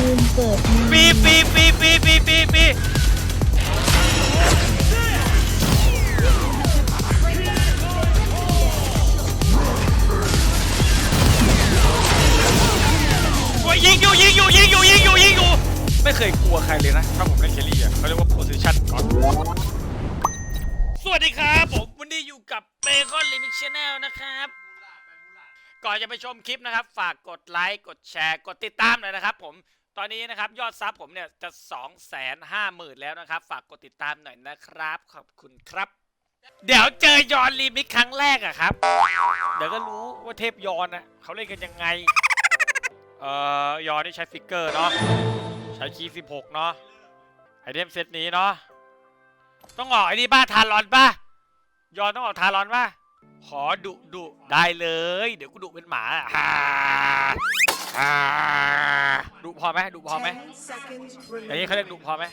ลืมเปิดมาปีปีปีปีปีปีปียยิงอยู่ยิงอยู่ยิงอยู่ยิงอยู่ยิงอยู่ไม่เคยกลัวใครเลยนะถ้าผมเล่นเคลลี่อะเขาเรียกว่า position ก่อนสวัสดีครับ ผมวันนี้อยู่กับเบคอนลิมิ c ช n แนลนะครับก่อนจะไปชมคลิปนะครับ ฝากกดไลค์ กดแชร์ กดติดตามหน่อยนะครับผม ตอนนี้นะครับยอดซับผมเนี่ยจะ 2 5 0 0 0 0 แล้วนะครับ ฝากกดติดตามหน่อยนะครับ ขอบคุณครับ เดี๋ยวเจอยอนรีมิกครั้งแรกอะครับ เดี๋ยวก็รู้ว่าเทพยอนนะเขาเล่นกันยังไง เอ่อยอนนี่ใช้ฟิกเกอร์เนาะใช้คีย์16 เนาะไอเทมเซตนี้เนาะต้องออกไอ้นี่บ้าทารอนป่ะยอนต้องออกทารอนป่ะขอดุดุได้เลย เดี๋ยวกูดุเป็นหมาอะฮ่าฮ่า ดุพอไหมดุพอไหม10 seconds อย่างนี้ remaining. เขาเรียกดุพอไหม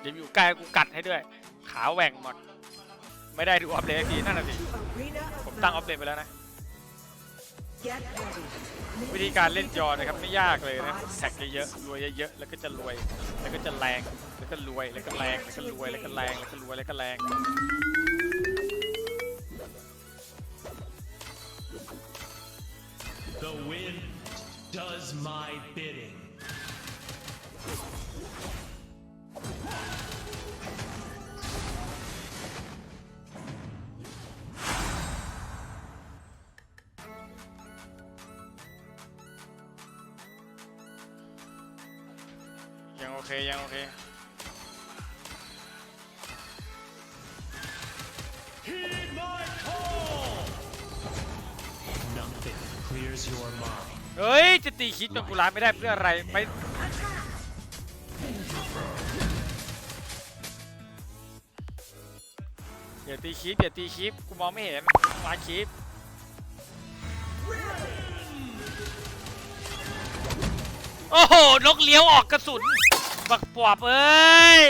เดี๋ยวอยู่ใกล้กูกัดให้ด้วย ขาแหว่งหมด ไม่ได้ดูออฟเลนทีนั่นน่ะสิ Arena ผม of ตั้งออฟ Valor. เลนไปแล้วนะ Get ready. วิธีการเล่นจอนะครับไม่ยากเลยนะแท็กเยอะๆรวยเยอะๆแล้วก็จะรวย แล้วก็จะแรงแล้วก็รวยแล้วก็แรงแล้วก็รวยแล้วก็แรงแล้วก็รวยแล้วก็แรง The wind does my bidding. ยังโอเคยังโอเค Heed my call! Nothing clears your mind. เฮ้ย จะตีคิดจนกูร้านไม่ได้เพื่ออะไรไปอย่าตีคลิปอย่าตีคลิปกูมองไม่เห็นมาคลิปโอ้โหนกเลี้ยวออกกระสุน บักปอบเอ้ย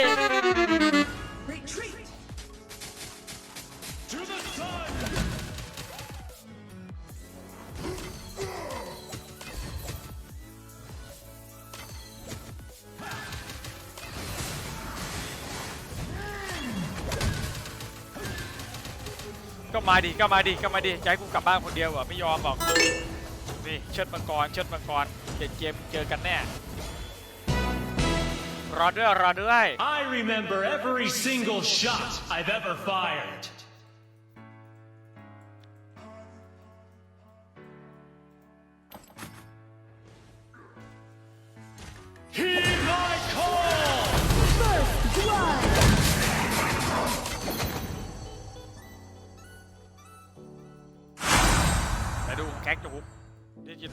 มาดิก็มาดิก็มาดิจะให้กูกลับบ้านคนเดียวเหรอไม่ยอมบอกนี่เชิดมังกรเชิดมังกรเจ็ดเกมเจอกันแน่รอด้วยรอด้วย I remember every single shot I've ever fired.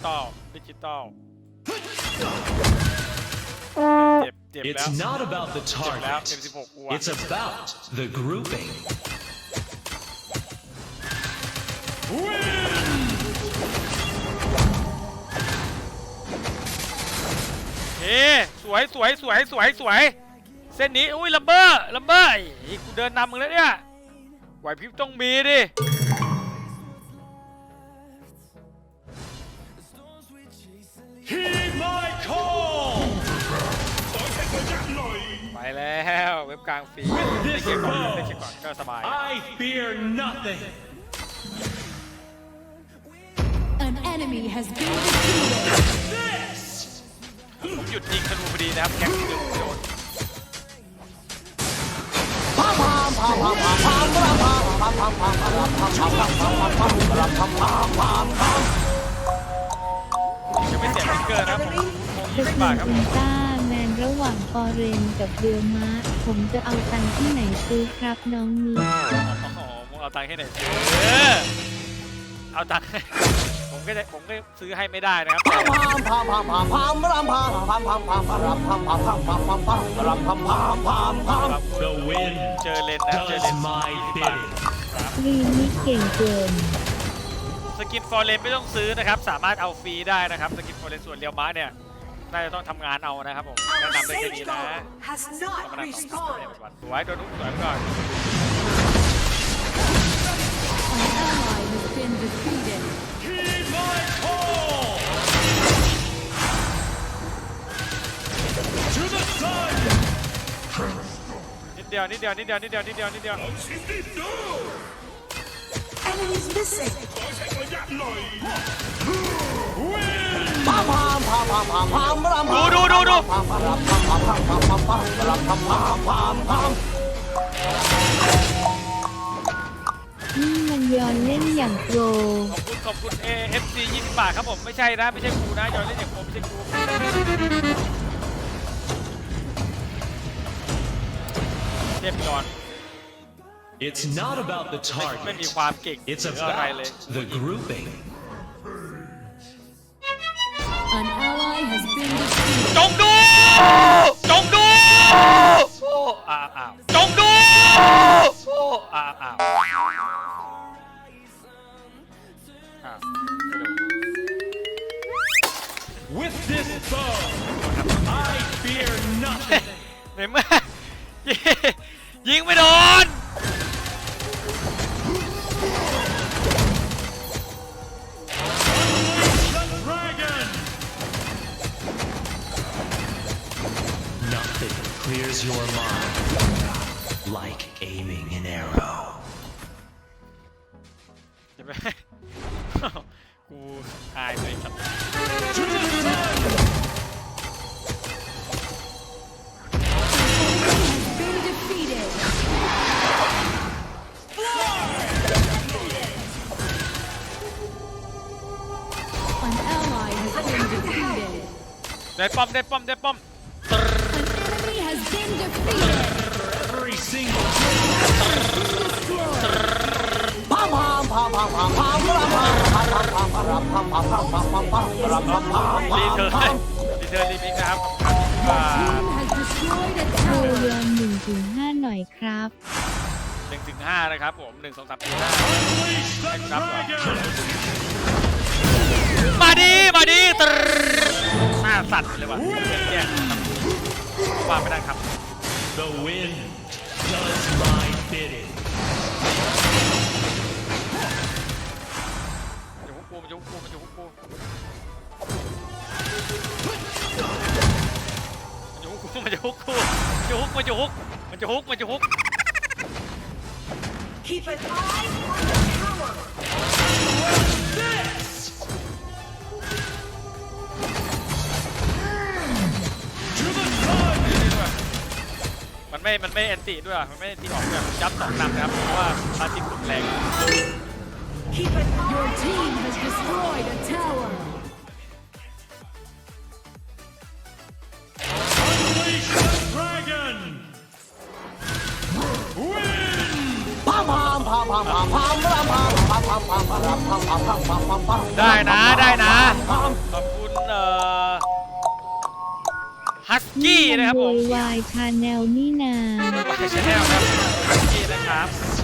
ตอลดิจิตอลเจ็บเจ็บแล้ว It's not about the เจ็บแล้ว target. เจ็บสิบหกอัว It's about the grouping. เฮ้สวยสวยสวยสวยสวย เส้นนี้ อุ้ยลัมเบอร์ลัมเบอร์ไอ้กูเดินนำมึงแล้วเนี่ยไหวพริบต้องมีดิ Heed my call! ไปแล้วเว็บกลางฟรีได้เช็คก่อนได้เช็คก่อนก็สบาย I fear nothing. An enemy has been defeated This ผมหยุดยิงธนูพอดีนะครับแคคที่เดินโดนยัง ไม่เสียฟิกเกอร์นะผมคงยี่สิบบาทครับคุณต้าแมนระหว่างฟอเรนกับเรือม้าผมจะเอาตังค์ที่ไหนซื้อครับน้องมีโอ้โหมึงเอาตังค์ให้ไหนซื้อเออเอาตังค์ให้ผมก็จะผมก็ซื้อให้ไม่ได้นะครับแต่ the wind เจอเลนนะครับเจอเล does น my 20บาท bidding. รีมิกเก่งเกินส กินฟอร์เรนไม่ต้องซื้อนะครับ สามารถเอาฟรีได้นะครับสกินฟอร์เรนส่วนเรียวม้าเนี่ยน่าจะต้องทำงานเอานะครับผมแนะนำได้แค่นี้นะต้องมานั่งสองสวยโดนทุกสวยก่อน ally has นิดเดียวนิดเดียวนิดเดียวนิดเดียวนิดเดียวนิดเดียว ดูดูดูดูนี่มันยอนเล่นอย่างโปรขอบคุณขอบคุณ AFC 20บาทครับผมไม่ใช่นะไม่ใช่กูนะยอนเล่นอย่างผมไม่ใช่กูเทพยอน It's not about the ไม่มี target. ความเก่ง It's หรืออะไรเลย about the grouping. An ally has been defeated. จงดู จงดูโอ้อ้าวอ้าวจงดูโอ้อ้าวอ้าวอ้าวไม่ดู With this bow, I fear nothing. ในเมื่อ ยิงไม่โดน clears your mind like aiming an arrow. ใช่ไหม กูอายเลยครับ To the sun! Been defeated. An ally has been defeated. ได้ป้อมได้ป้อมได้ป้อม รีเทิร์นรีเทิร์นรีมิกนะครับอ่า Team has destroyed a โปร tower. ยอนหนึ่งถึงห้าหน่อยครับ หนึ่งถึงห้านะครับผมหนึ่งสองสามสี่ห้า unleash the Up. dragon! มาดีมาดีตรหน้าสั่นไปเลยว่ะแย่ว่าไม่ได้ครับ The wind does my bidding. มันจะฮุกกูมันจะฮุกกูมันจะฮุกกูมันจะฮุกกูมันจะฮุกมันจะฮุกมันจะฮุกมันจะฮุก Keep an eye on the tower. To the sun! มันไม่ มันไม่แอนตี้ด้วย มันไม่แอนตี้ออกด้วยยับสองนำนะครับ เพราะว่าพาติกลุ่มแรง Keep an Your eye team has destroyed a tower. Unleash the dragon! Win! ได้นะได้นะขอบคุณเอ่อฮัสกี้นะครับผมโวยวายชาแนลนี่นาวายชาแนลครับฮัสกี้นะครับ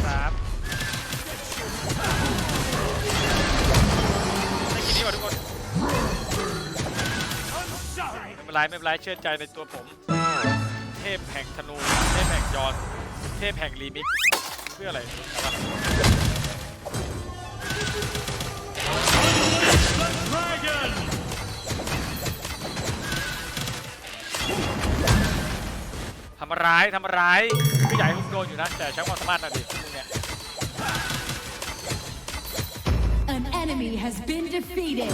ไม่เป็นไรไม่เป็นไรเชื่อใจในตัวผม เทพแห่งธนู เทพแห่งยอน เทพแห่งรีมิกซ์เพื่ออะไรแต่ว่า The dragon! ทำร้ายทำร้ายคือใหญ่ทุกโดนอยู่นะแต่ใช้ความสามารถหน่อยดิพวกเนี้ย An enemy has been defeated.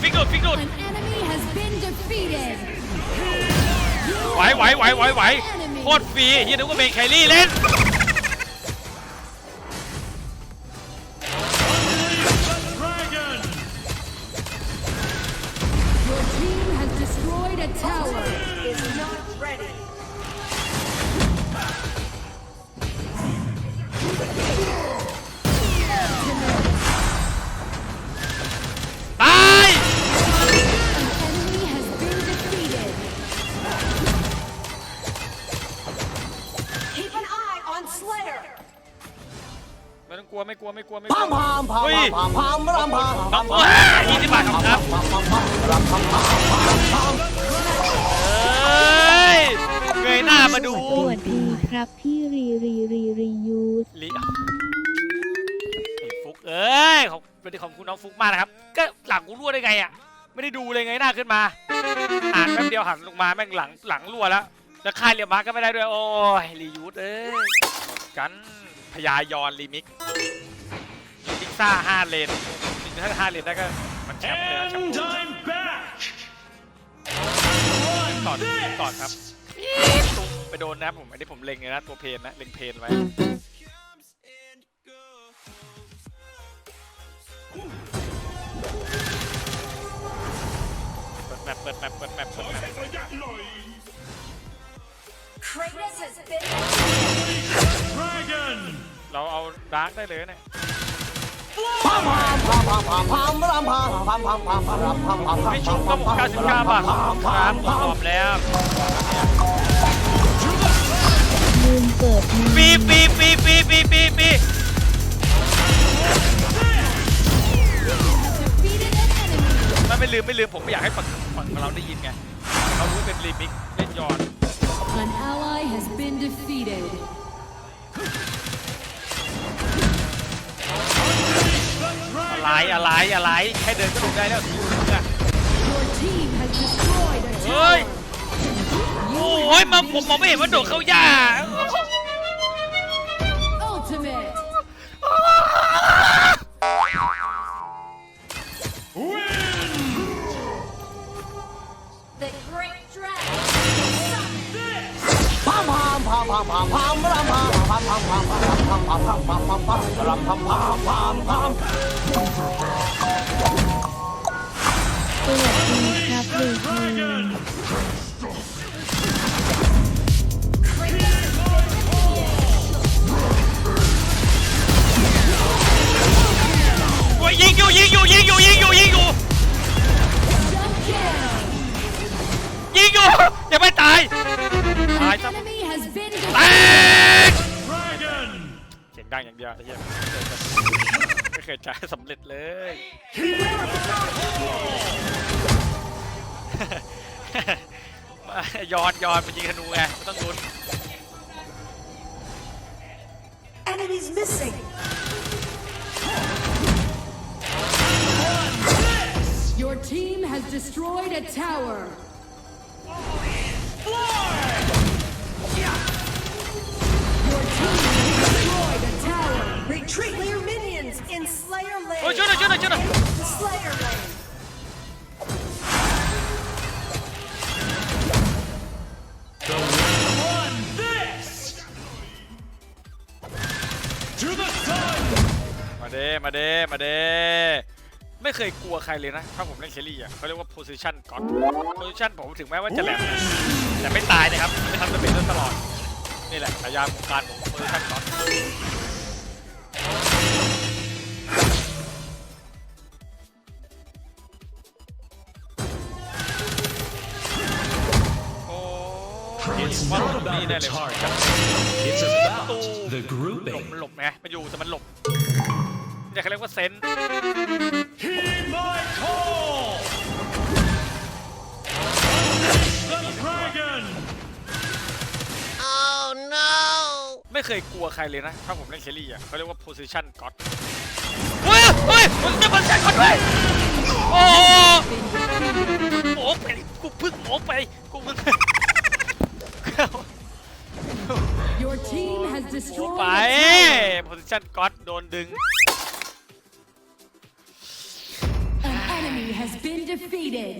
ฟิกดูดฟิกดูดฟิกดูด An enemy has been defeated. ไหวไหวไหวไหวไหวโคตรฟรีเฮียนึกว่าเป็นแครี่เล่น The dragon! Your team has destroyed a tower. is not ready. ไม่ต้องกลัวไม่กลัวไม่กลัวไม่กลัวเฮ้ยน้องโอ้ยยี่สิบบาทครับเฮ้ยเงยหน้ามาดูสวัสดีครับพี่รีรีรีรียูสลิไอ้ฟุกเอ้ยขอบเป็นของคุณน้องฟุกมากนะครับก็หลังกูรั่วได้ไงอะไม่ได้ดูเลยไงหน้าขึ้นมาอ่านแป๊บเดียวหันลงมาแม่งหลังหลังรั่วแล้วแล้วค่ายเรียมาก็ไม่ได้ด้วยโอ้ยรียูดเอ้ยหมดกันพยา ยอนรีมิกพิกซ่าห้าเลนจริงๆถ้าห้าเลนได้ก็มันแชมป์เลยนะแชมป์ I'm back! ต่อต่อครับตุ้มไปโดนนะครับผม อันนี้ผมเล็งเลยนะตัวเพนนะ เล็งเพนไว้ เปิดแมปเปิดแมปเปิดแมปเปิดแมป Kratos has been Dragon! เราเอาดาร์กได้เลยเนี่ยไม่ชุบก็หมด99บาทครับตอบแล้วลืมเปิดมาปีปีปีปีปีปีปีไม่ไม่ลืมไม่ลืมผมไม่อยากให้ฝั่งฝั่งเราได้ยินไงเขารู้เป็นรีมิกเล่นยอน An ally has been defeated. อะไรอะไรอะไรแค่เดินก็ดูได้แล้วสิมึงอะ Your team has destroyed a เฮ้ย tower. โอ้ยมาผมมองไม่เห็นว่าโดดเข้าหญ้า Ultimate. สวัสดีครับลูกเองโอ้ยยิงอยู่ยิงอยู่ยิงอยู่ยิงอยู่ยิงอยู่ยิงอยู่ยังไม่ตายตายซะ เสียงดังอย่างเดียวไอ้เหี้ยไม่เคยจ่ายสำเร็จเลยย้อนย้อนไปยิงธนูไงไม่ต้องลุ้น Enemies missing. Your team has destroyed a tower. Retreat your minions in Slayer Lane. โอ้ยช่วยหน่อยช่วยหน่อยช่วยหน่อย The Slayer Lane. The one this! To the sun! มาเด้มาเด้มาเด้ไม่เคยกลัวใครเลยนะ ถ้าผมเล่นเคลลี่อะเขาเรียกว่า position god position ผมถึงแม้ว่าจะแหลมแต่ไม่ตายนะครับไม่ทำสเปนตลอด นี่แหละฉายาวงการผม position god โอ้ It's ว่า not ตรงนี้ about ได้ the เลย target. It's about the หลบ grouping. มันหลบไงมันอยู่แต่มันหลบเนี่ยเขาเรียกว่าเซน ไม่เคยกลัวใครเลยนะ ถ้าผมเล่นเคลลี่อะเขาเรียกว่า position god เฮ้ยเฮ้ยมันจะ position god ด้วยโอ้โหไปกูเพึ่งโหไปกูเพึ่ง Your team has โห destroyed ไป a tower. position god โดนดึง An enemy has been defeated.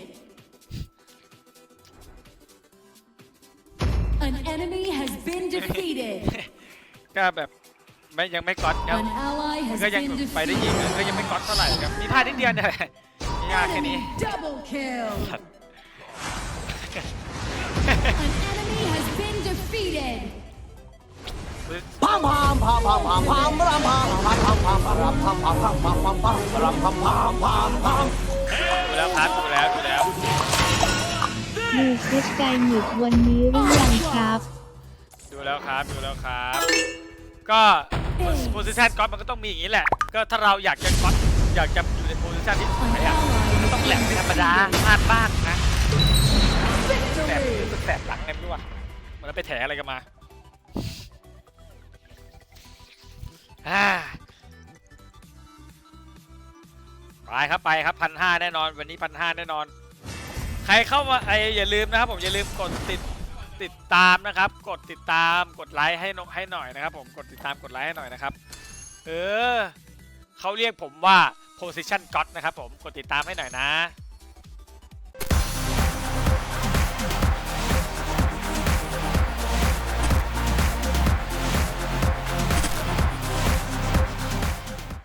An enemy has been defeated. ก็แบบไม่ยังไม่ก๊อตครับ An ally มัน has ก็ยัง been ไปได้ยิง defeated. ก็ยังไม่ก๊อตเท่าไหร่ครับมีพลาดนิดเดียวเนี่ยแหละไม่ยากแค่นี้ Enemy double kill. An enemy has been defeated. ดูแล้วครับดูแล้วดูแล้วดูคลิปไกหมึกวันนี้หรือยังครับ ดูแล้วครับดูแล้วครับ ก็โพซิชันก๊อตมันก็ต้องมีอย่างนี้แหละ ก็ถ้าเราอยากจะก๊อตอยากจะอยู่ในโพซิชันที่สวยอะก็ต้องแหลมเป็นธรรมดาพลาดบ้างนะแสบ Victory. รู้สึกแสบหลังไงไม่รู้อะมันไปแถอะไรกันมาอ่าไปครับไปครับพันห้าแน่นอน วันนี้พันห้าแน่นอน ใครเข้ามาไออย่าลืมนะครับผมอย่าลืมกดติด ติดตามนะครับ กดติดตามกดไลค์ให้นให้หน่อยนะครับผมกดติดตามกดไลค์ให้หน่อยนะครับ เออเขาเรียกผมว่า position god นะครับผมกดติดตามให้หน่อยนะ